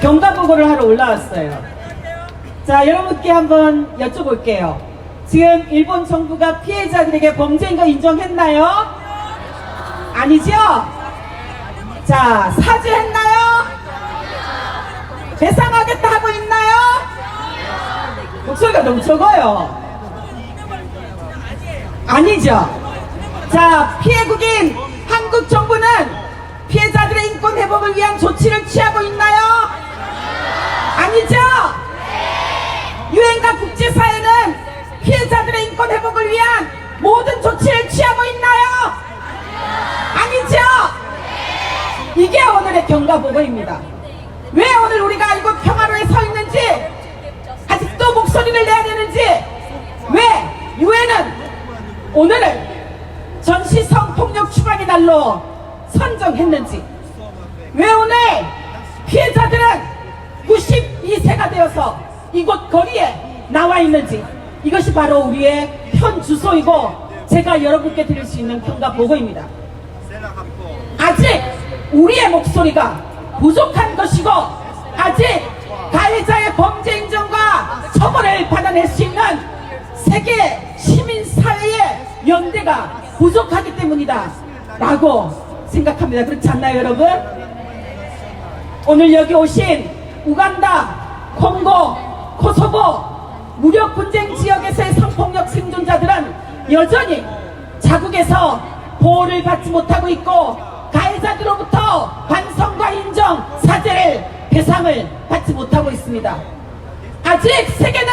경과 보고를 하러 올라왔어요. 자, 여러분께 한번 여쭤볼게요. 지금 일본 정부가 피해자들에게 범죄인 거 인정했나요? 아니죠? 자, 사죄했나요? 배상하겠다 하고 있나요? 목소리가 너무 적어요. 아니죠. 자, 피해국인 한국 정부는 피해자들의 인권 회복을 위한 조치를 취하고 있나요? 아니죠? 유엔과 국제사회는 피해자들의 인권 회복을 위한 모든 조치를 취하고 있나요? 아니죠? 이게 오늘의 경과 보고입니다. 왜 오늘 우리가 이곳 평화로에 서 있는지 아직도 목소리를 내야 되는지 왜 유엔은 오늘을 전시 성폭력 추방의 날로 선정했는지 92세가 되어서 이곳 거리에 나와 있는지 이것이 바로 우리의 현 주소이고 제가 여러분께 드릴 수 있는 평가 보고입니다. 아직 우리의 목소리가 부족한 것이고 아직 가해자의 범죄 인정과 처벌을 받아낼 수 있는 세계 시민사회의 연대가 부족하기 때문이다 라고 생각합니다 그렇지 않나요 여러분? 오늘 여기 오신 우간다, 콩고, 코소보 무력 분쟁 지역에서의 성폭력 생존자들은 여전히 자국에서 보호를 받지 못하고 있고 가해자들로부터 반성과 인정, 사죄를 배상을 받지 못하고 있습니다. 아직 세계는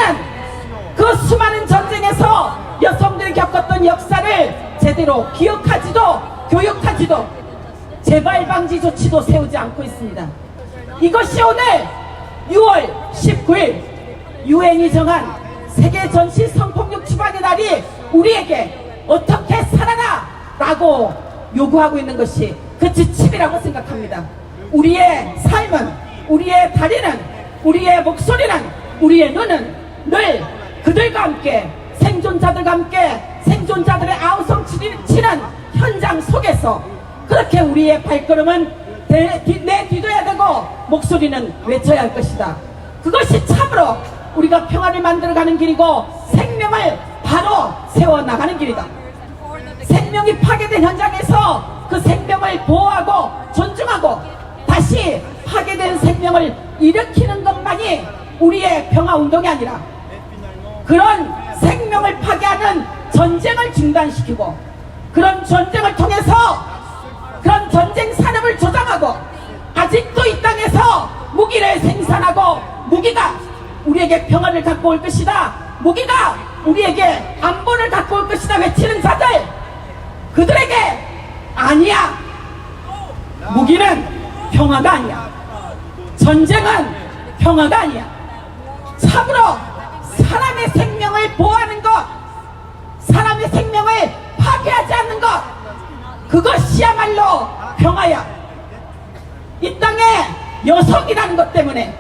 그 수많은 전쟁에서 여성들이 겪었던 역사를 제대로 기억하지도 교육하지도 재발 방지 조치도 세우지 않고 있습니다. 이것이 오늘 6월 19일 유엔이 정한 세계 전시 성폭력 추방의 날이 우리에게 어떻게 살아라 라고 요구하고 있는 것이 그 지침이라고 생각합니다. 우리의 삶은 우리의 다리는 우리의 목소리는 우리의 눈은 늘 그들과 함께 생존자들과 함께 생존자들의 아우성 치- 치는 현장 속에서 그렇게 우리의 발걸음은 내, 뒤- 내뒤둬야 되고 목소리는 외쳐야 할 것이다. 그것이 참으로 우리가 평화를 만들어가는 길이고 생명을 바로 세워나가는 길이다. 생명이 파괴된 현장에서 그 생명을 보호하고 존중하고 다시 파괴된 생명을 일으키는 것만이 우리의 평화 운동이 아니라 그런 생명을 파괴하는 전쟁을 중단시키고 그런 전쟁을 통해서 그런 전쟁 산업을 무기를 생산하고 무기가 우리에게 평화를 갖고 올 것이다. 무기가 우리에게 안보를 갖고 올 것이다 외치는 자들 그들에게 아니야. 무기는 평화가 아니야. 전쟁은 평화가 아니야. 참으로 사람의 생명을 보호하는 것 사람의 생명을 파괴하지 않는 것 그것이야말로 평화야. 이 땅에 여성이라는 것 때문에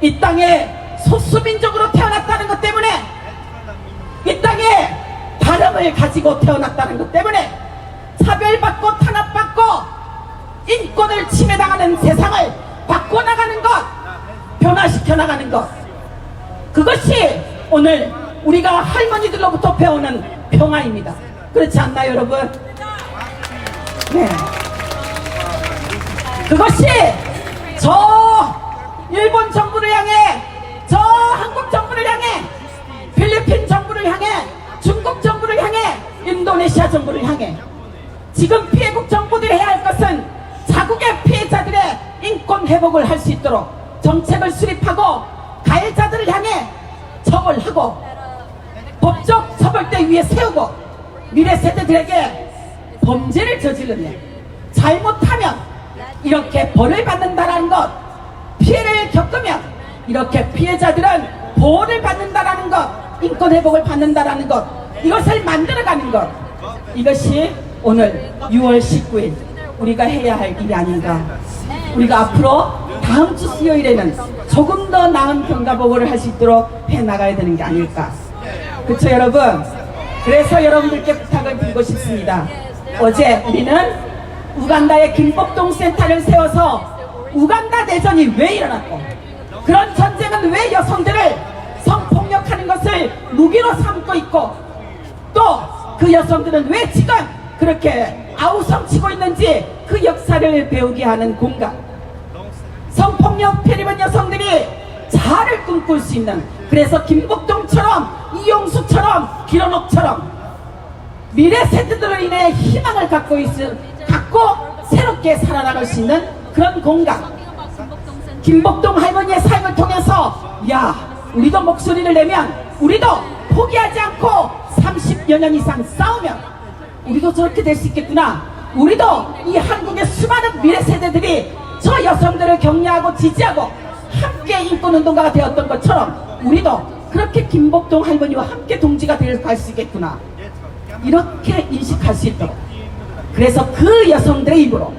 이 땅에 소수민족으로 태어났다는 것 때문에 이 땅에 다름을 가지고 태어났다는 것 때문에 차별받고 탄압받고 인권을 침해당하는 세상을 바꿔나가는 것 변화시켜 나가는 것. 그것이 오늘 우리가 할머니들로부터 배우는 평화입니다. 그렇지 않나요 여러분? 네. 그것이 저 일본 정부를 향해 저 한국 정부를 향해 필리핀 정부를 향해 중국 정부를 향해 인도네시아 정부를 향해. 지금 피해국 정부들이 해야 할 것은 자국의 피해자들의 인권 회복을 할 수 있도록 정책을 수립하고 가해자들을 향해 처벌하고 법적 처벌대 위에 세우고 미래 세대들에게 범죄를 저지르면 잘못하면 이렇게 벌을 받는다라는 것 피해를 겪으면 이렇게 피해자들은 보호를 받는다라는 것 인권 회복을 받는다라는 것 이것을 만들어가는 것 이것이 오늘 6월 19일 우리가 해야 할 일이 아닌가. 우리가 앞으로 다음 주 수요일에는 조금 더 나은 평가보고를 할 수 있도록 해나가야 되는 게 아닐까. 그렇죠 여러분? 그래서 여러분들께 부탁을 드리고 싶습니다. 어제 우리는 우간다의 김법동 센터를 세워서 우간다 내전이 왜 일어났고 그런 전쟁은 왜 여성들을 성폭력하는 것을 무기로 삼고 있고 또 그 여성들은 왜 지금 그렇게 아우성치고 있는지 그 역사를 배우게 하는 공간. 성폭력 피해입은 여성들이 자아를 꿈꿀 수 있는 그래서 김복동처럼 이용수처럼 기런옥처럼 미래 세대들로 인해 희망을 갖고 있 갖고 새롭게 살아나갈 수 있는 그런 공간. 김복동 할머니의 삶을 통해서 야 우리도 목소리를 내면 우리도 포기하지 않고 30여 년 이상 싸우면 우리도 저렇게 될 수 있겠구나. 우리도 이 한국의 수많은 미래 세대들이 저 여성들을 격려하고 지지하고 함께 인권운동가가 되었던 것처럼 우리도 그렇게 김복동 할머니와 함께 동지가 될 수 있겠구나. 이렇게 인식할 수 있도록 그래서 그 여성들의 입으로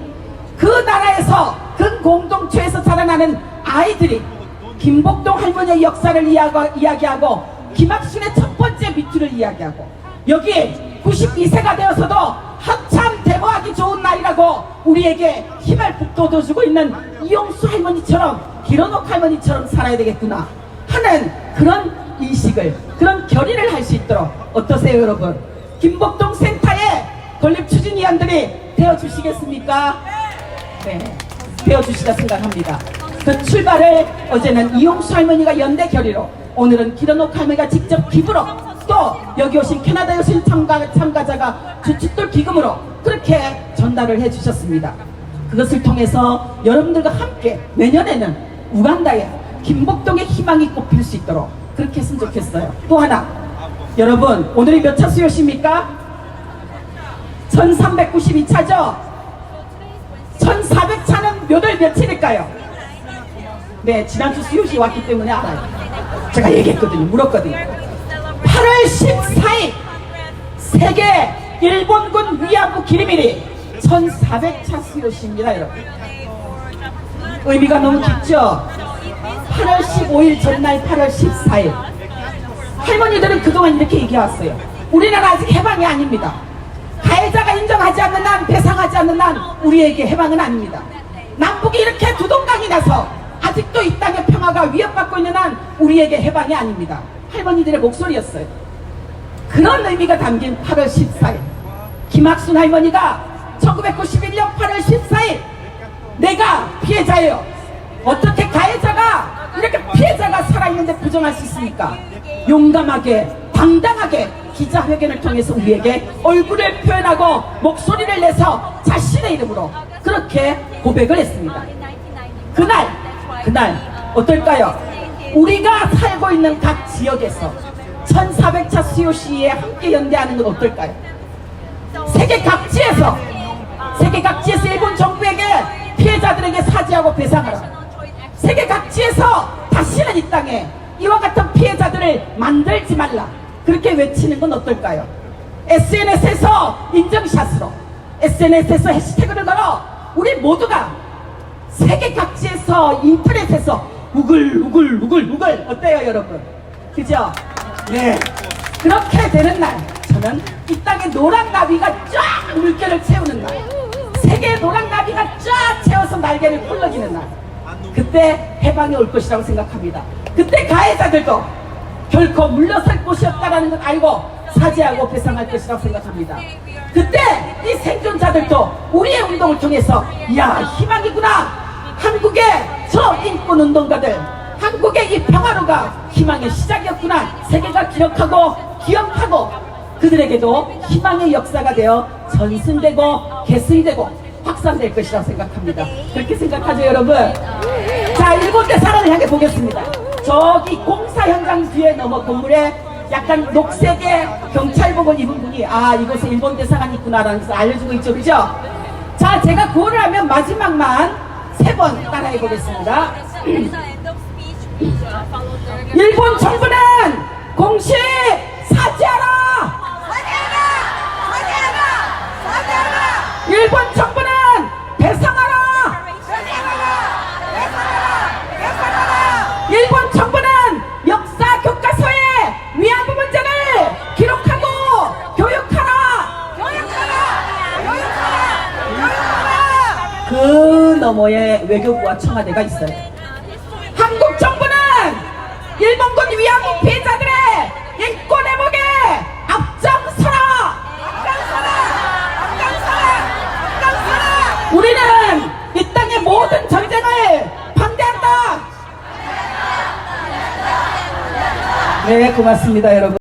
그 나라에서 그 공동체에서 자라나는 아이들이 김복동 할머니의 역사를 이야기- 이야기하고 김학순의 첫 번째 미투를 이야기하고 여기에 92세가 되어서도 한참 대모하기 좋은 날이라고 우리에게 힘을 북돋워주고 있는 이용수 할머니처럼 기런옥 할머니처럼 살아야 되겠구나 하는 그런 인식을 그런 결의를 할 수 있도록 어떠세요 여러분? 김복동 센터의 건립 추진위원들이 되어주시겠습니까? 네, 되어주시다 생각합니다. 그 출발을 어제는 이용수 할머니가 연대 결의로 오늘은 기런옥 할머니가 직접 기부로 또 여기 오신 캐나다에 오신 참가, 참가자가 주춧돌 기금으로 그렇게 전달을 해주셨습니다. 그것을 통해서 여러분들과 함께 내년에는 우간다에 김복동의 희망이 꼽힐 수 있도록 그렇게 했으면 좋겠어요. 또 하나 여러분 오늘이 몇 차 수요십니까? 1392차죠? 1400차는 몇 월 며칠일까요? 네, 지난주 수요시 왔기 때문에 알아요. 제가 얘기했거든요. 물었거든요. 8월 14일 세계 일본군 위안부 기리밀이 1400차 수요시입니다, 여러분. 의미가 너무 깊죠? 8월 15일 전날 8월 14일 할머니들은 그동안 이렇게 얘기해왔어요. 우리나라 아직 해방이 아닙니다. 가해자가 인정하지 않는 한, 배상하지 않는 한 우리에게 해방은 아닙니다. 남북이 이렇게 두동강이 나서 아직도 이 땅의 평화가 위협받고 있는 한 우리에게 해방이 아닙니다. 할머니들의 목소리였어요. 그런 의미가 담긴 8월 14일 김학순 할머니가 1991년 8월 14일 내가 피해자예요. 어떻게 가해자가 이렇게 피해자가 살아있는데 부정할 수 있습니까? 용감하게 당당하게 기자회견을 통해서 우리에게 얼굴을 표현하고 목소리를 내서 자신의 이름으로 그렇게 고백을 했습니다. 그날 그날 어떨까요? 우리가 살고 있는 각 지역에서 1400차 수요시에 함께 연대하는 건 어떨까요? 세계 각지에서 세계 각지에서 일본 정부에게 피해자들에게 사죄하고 배상하라. 세계 각지에서 다시는 이 땅에 이와 같은 피해자들을 만들지 말라. 그렇게 외치는 건 어떨까요? SNS에서 인증샷으로 SNS에서 해시태그를 걸어 우리 모두가 세계 각지에서 인터넷에서 우글 우글 우글 우글 어때요 여러분? 그죠? 네 그렇게 되는 날 저는 이 땅에 노란 나비가 쫙 물결을 채우는 날 세계의 노란 나비가 쫙 채워서 날개를 폴러기는 날 그때 해방이 올 것이라고 생각합니다 그때 가해자들도 결코 물러설 곳이 없다라는 걸 알고 사죄하고 배상할 것이라고 생각합니다. 그때 이 생존자들도 우리의 운동을 통해서 야 희망이구나. 한국의 저 인권 운동가들 한국의 이 평화로가 희망의 시작이었구나. 세계가 기억하고 기억하고 그들에게도 희망의 역사가 되어 전승되고 계승되고 확산될 것이라고 생각합니다. 그렇게 생각하죠 여러분? 자 일본 대사관을 향해 보겠습니다 저기 공사 현장 뒤에 넘어 건물에 약간 녹색의 경찰복을 입은 분이 아 이곳에 일본 대사관이 있구나라는 것을 알려주고 있죠. 그죠? 자 제가 구호를 하면 마지막만 세 번 따라해 보겠습니다. 일본 정부는 공식 사죄하라! 일본 정부는 배상하라 외교부와 청와대가 있어요. 한국 정부는 일본군 위안부 피해자들의 인권 회복에 앞장서라! 앞장서라! 앞장서라! 앞장서라! 우리는 이 땅의 모든 전쟁을 반대한다! 네, 고맙습니다, 여러분.